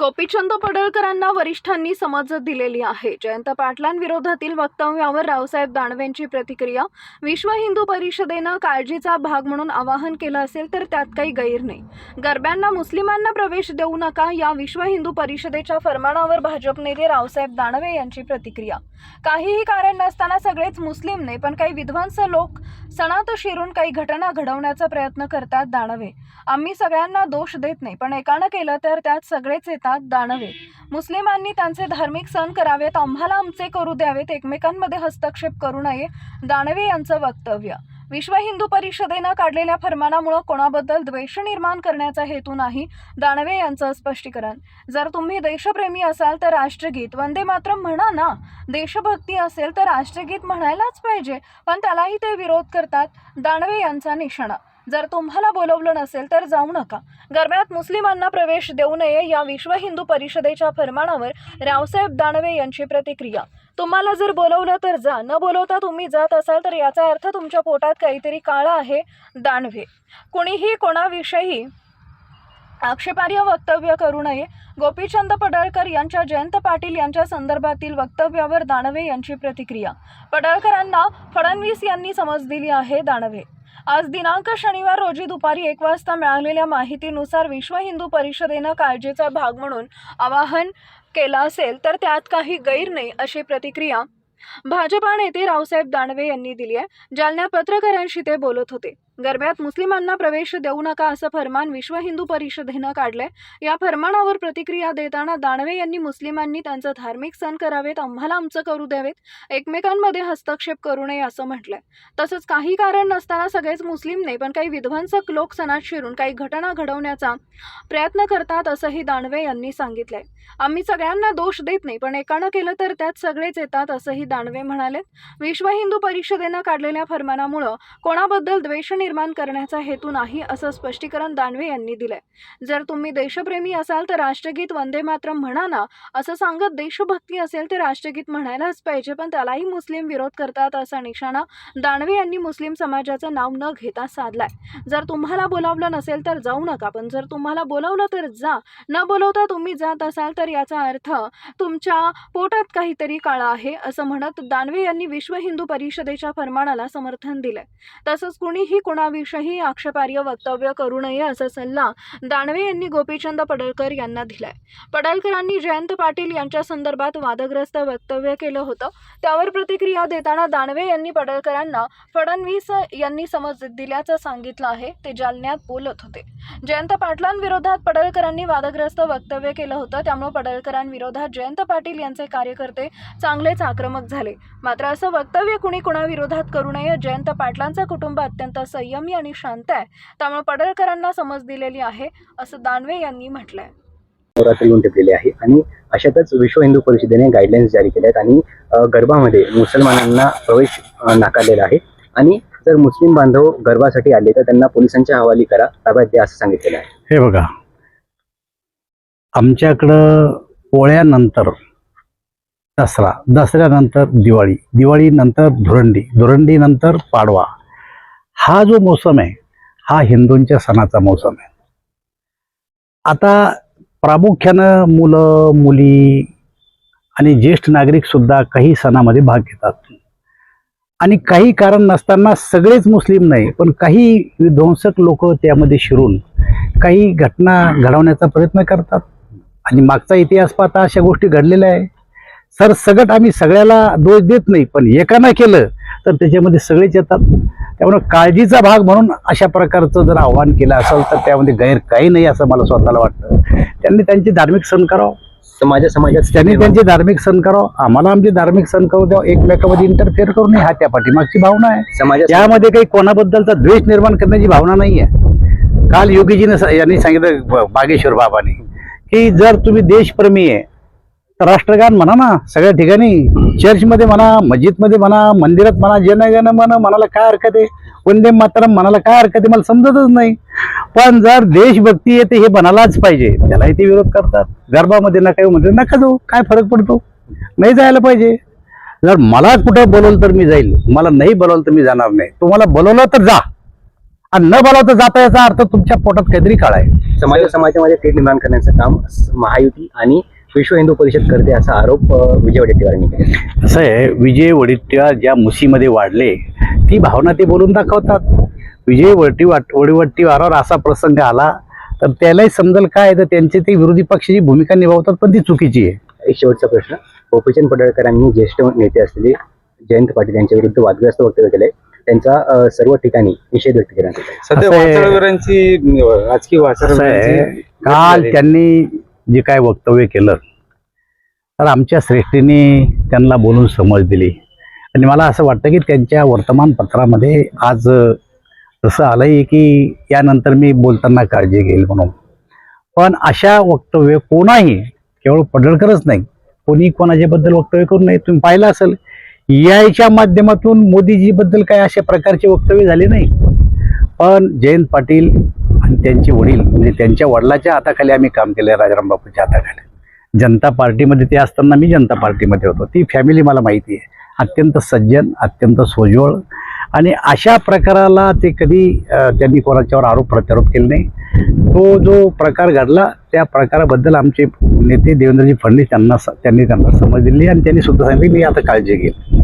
गोपीचंद पडळकरांना वरिष्ठांनी समज दिलेली आहे. जयंत पाटलांविरोधातील वक्तव्यावर रावसाहेब दानवेंची प्रतिक्रिया. विश्व हिंदू परिषदेनं काळजीचा भाग म्हणून आवाहन केलं असेल तर त्यात काही गैर नाही. गरब्यांना मुस्लिमांना प्रवेश देऊ नका या विश्व हिंदू परिषदेच्या फरमानावर भाजप नेते रावसाहेब दानवे यांची प्रतिक्रिया. काहीही कारण नसताना सगळेच मुस्लिम नाही पण काही विध्वंस लोक सणात शिरून काही घटना घडवण्याचा प्रयत्न करतात दानवे. आम्ही सगळ्यांना दोष देत नाही पण एकानं केलं तर त्यात सगळेच येतात दानवे. मुस्लिमांनी त्यांचे धार्मिक सण करावेत आम्हाला आमचे करू द्यावेत एकमेकांमध्ये हस्तक्षेप करू नये दानवे यांचं वक्तव्य. विश्व हिंदू परिषदेनं काढलेल्या फरमानामुळे कोणाबद्दल द्वेष निर्माण करण्याचा हेतू नाही दानवे यांचं स्पष्टीकरण. जर तुम्ही देशप्रेमी असाल तर राष्ट्रगीत वंदे मातरम म्हणा ना. देशभक्ती असेल तर राष्ट्रगीत म्हणायलाच पाहिजे पण त्यालाही ते विरोध करतात दानवे यांचा निशाणा. जर तुम्हाला बोलवलं नसेल तर जाऊ नका. गरब्यात मुस्लिमांना प्रवेश देऊ नये या विश्व हिंदू परिषदेच्या फरमानावर रावसाहेब दानवे यांची प्रतिक्रिया. तुम्हाला जर बोलवलं तर जा न बोलवता तुम्ही जात असाल तर याचा अर्थ तुमच्या पोटात काहीतरी काळा आहे दानवे. कोणीही कोणाविषयी आक्षेपार्ह वक्तव्य करू नये. गोपीचंद पडळकर यांच्या जयंत पाटील यांच्या संदर्भातील वक्तव्यावर दानवे यांची प्रतिक्रिया. पडळकरांना फडणवीस यांनी समज दिली आहे दानवे. आज दिनांक शनिवार रोजी दुपारी एक वाजता मिळालेल्या माहितीनुसार विश्व हिंदू परिषदेनं काळजीचा भाग म्हणून आवाहन केलं असेल तर त्यात काही गैर नाही अशी प्रतिक्रिया भाजपा नेते रावसाहेब दानवे यांनी दिली आहे जालन्यात पत्रकारांशी ते बोलत होते. गरब्यात मुस्लिमांना प्रवेश देऊ नका असं फरमान विश्व हिंदू परिषदेनं काढलंय. या फरमानावर प्रतिक्रिया देताना दानवे यांनी मुस्लिमांनी त्यांचं धार्मिक सण करावेत आम्हाला आमचं करू द्यावेत एकमेकांमध्ये हस्तक्षेप करू नये असं म्हटलंय. तसंच काही कारण नसताना सगळेच मुस्लिम नाही पण काही विध्वंसक लोक सणात शिरून काही घटना घडवण्याचा प्रयत्न करतात असंही दानवे यांनी सांगितलंय. आम्ही सगळ्यांना दोष देत नाही पण एकानं केलं तर त्यात सगळेच येतात असंही दानवे म्हणाले विश्व हिंदू परिषदेनं काढलेल्या फरमानामुळं कोणाबद्दल द्वेष निर्माण करण्याचा हेतू नाही असं स्पष्टीकरण दानवे यांनी दिलंय. जर तुम्ही देशप्रेमी असाल तर राष्ट्रगीत वंदे मातरम म्हणा ना असं सांगत देशभक्ती असेल तर राष्ट्रगीत म्हणायलाच पाहिजे पण त्यालाही मुस्लिम विरोध करतात असा निशाणा दानवे यांनी मुस्लिम समाजाचं नाव न घेता साधलाय. जर तुम्हाला बोलावलं नसेल तर जाऊ नका पण जर तुम्हाला बोलावलं तर जा. न बोलवता तुम्ही जात असाल तर याचा अर्थ तुमच्या पोटात काहीतरी काळा आहे असं म्हणत दानवे यांनी विश्व हिंदू परिषदेच्या फरमानाला समर्थन दिलंय. तसंच कुणीही कोणाविषयी आक्षेपार्ह वक्तव्य करू नये असा सल्ला दानवे यांनी गोपीचंद पडळकर यांना दिलाय. पडळकरांनी जयंत पाटील यांच्या संदर्भात वादग्रस्त वक्तव्य केलं होतं. त्यावर प्रतिक्रिया देताना दानवे यांनी पडळकरांना फडणवीस यांनी समज दिल्याचं सांगितलं आहे. ते जालन्यात बोलत होते. जयंत पाटलांविरोधात पडळकरांनी वादग्रस्त वक्तव्य केलं होतं. त्यामुळे पडळकरांविरोधात जयंत पाटील यांचे कार्यकर्ते चांगलेच आक्रमक झाले. मात्र असं वक्तव्य कुणी कुणाविरोधात करू नये जयंत पाटलांचं कुटुंब अत्यंत संयमी आणि शांत आहे. त्यामुळे पडळकरांना समज दिलेली आहे असं दानवे यांनी म्हटलंय. नवरात्री येऊन ठेवलेली आहे आणि अशातच विश्व हिंदू परिषदेने गाईडलाईन्स जारी केल्या आहेत आणि गरबामध्ये मुसलमानांना प्रवेश नाकारलेला आहे. आणि जर मुस्लिम बांधव गरबासाठी आले तर त्यांना पोलिसांच्या हवाली करा ताब्यात द्या असं सांगितलेलं आहे. हे बघा. आमच्याकडं पोळ्यानंतर दसरा दसऱ्यानंतर दिवाळी दिवाळीनंतर धुरंडी धुरंडीनंतर पाडवा. हा जो मोसम आहे हा हिंदूंच्या सणाचा मोसम आहे. आता प्रामुख्यानं मुलं मुली आणि ज्येष्ठ नागरिक सुद्धा काही सणामध्ये भाग घेतात. आणि काही कारण नसताना सगळेच मुस्लिम नाही पण काही विध्वंसक लोक त्यामध्ये शिरून काही घटना घडवण्याचा प्रयत्न करतात. आणि मागचा इतिहास पाहता अशा गोष्टी घडलेल्या आहे. सर सगट आम्ही सगळ्याला दोष देत नाही पण एकानं केलं तर त्याच्यामध्ये सगळेच येतात. त्यामुळे काळजीचा भाग म्हणून अशा प्रकारचं जर आव्हान केलं असेल तर त्यामध्ये गैर काही नाही असं मला स्वतःला वाटतं. त्यांनी त्यांचे धार्मिक सण करावं. समाजा समाजात त्यांनी त्यांचे धार्मिक सण करावं. आम्हाला आमचे धार्मिक सण करू द्यावं. एकमेकामध्ये इंटरफेअर करू नये. हा त्या पाठीमागची भावना आहे. समाजात यामध्ये काही कोणाबद्दलचा द्वेष निर्माण करण्याची भावना नाही आहे. काल योगीजीने यांनी सांगितलं बागेश्वर बाबाने की जर तुम्ही देशप्रेमी आहे राष्ट्रगान म्हणा ना सगळ्या ठिकाणी चर्चमध्ये म्हणा मस्जिदमध्ये म्हणा मंदिरात म्हणा जनगण म्हणा म्हणाला काय हरकत आहे? वंदे मातरम म्हणाला काय हरकत आहे? मला समजतच नाही. पण जर देशभक्ती येते हे म्हणालाच पाहिजे त्यालाही ते विरोध करतात. गरबामध्ये नका म्हणजे नका जाऊ काय फरक पडतो? नाही जायला पाहिजे. जर मला कुठं बोलवलं तर मी जाईल मला नाही बोलवलं तर मी जाणार नाही. तुम्हाला बोलवलं तर जा. आणि न बोलावता जाता याचा अर्थ तुमच्या पोटात काहीतरी काळ आहे. समाज समाजामध्ये निर्माण करण्याचं काम महायुती आणि विश्व हिंदू परिषद करते असा आरोप विजय वडेट्टीवार यांनी केला. असं आहे विजय वडेट्टीवार ज्या मुशीमध्ये वाढले ती भावना ते बोलून दाखवतात. विजय वडटी वाट वडीवट्टीवारावर असा प्रसंग आला तर त्यालाही समजेल काय तर त्यांची ती विरोधी पक्षाची भूमिका निभावतात पण ती चुकीची आहे. एक शेवटचा प्रश्न. गोपीचंद पडळकरांनी ज्येष्ठ नेते असलेले जयंत पाटील यांच्या विरुद्ध वादग्रस्त वक्तव्य केलंय. त्यांचा सर्व ठिकाणी निषेध व्यक्त आहे. सध्या राजकीय काल त्यांनी जे काय वक्तव्य केलं तर आमच्या श्रेष्ठीने त्यांना बोलून समज दिली. आणि मला असं वाटतं की त्यांच्या वर्तमानपत्रामध्ये आज तसं आलंय की यानंतर मी बोलताना काळजी घेईल म्हणून. पण अशा वक्तव्य कोणाही केवळ पडळकरच नाही कोणी कोणाच्याबद्दल वक्तव्य करू नये तुम्ही पाहिलं असेल याच्या माध्यमातून मोदीजीबद्दल काय अशा प्रकारचे वक्तव्य झाले नाही. पण जयंत पाटील आणि त्यांचे वडील म्हणजे त्यांच्या वडिलाच्या हाताखाली आम्ही काम केलं राजाराम बापूच्या हाताखाली. जनता पार्टीमध्ये ते असताना मी जनता पार्टीमध्ये होतो. ती फॅमिली मला माहिती आहे. अत्यंत सज्जन अत्यंत सोज्वळ आणि अशा प्रकाराला ते कधी त्यांनी कोणाच्यावर आरोप प्रत्यारोप केले नाही. तो जो प्रकार घडला त्या प्रकाराबद्दल आमचे नेते देवेंद्रजी फडणवीस त्यांना स- त्यांनी त्यांना समज दिली आणि त्यांनी सुद्धा सांगितले मी आता काळजी घेईल.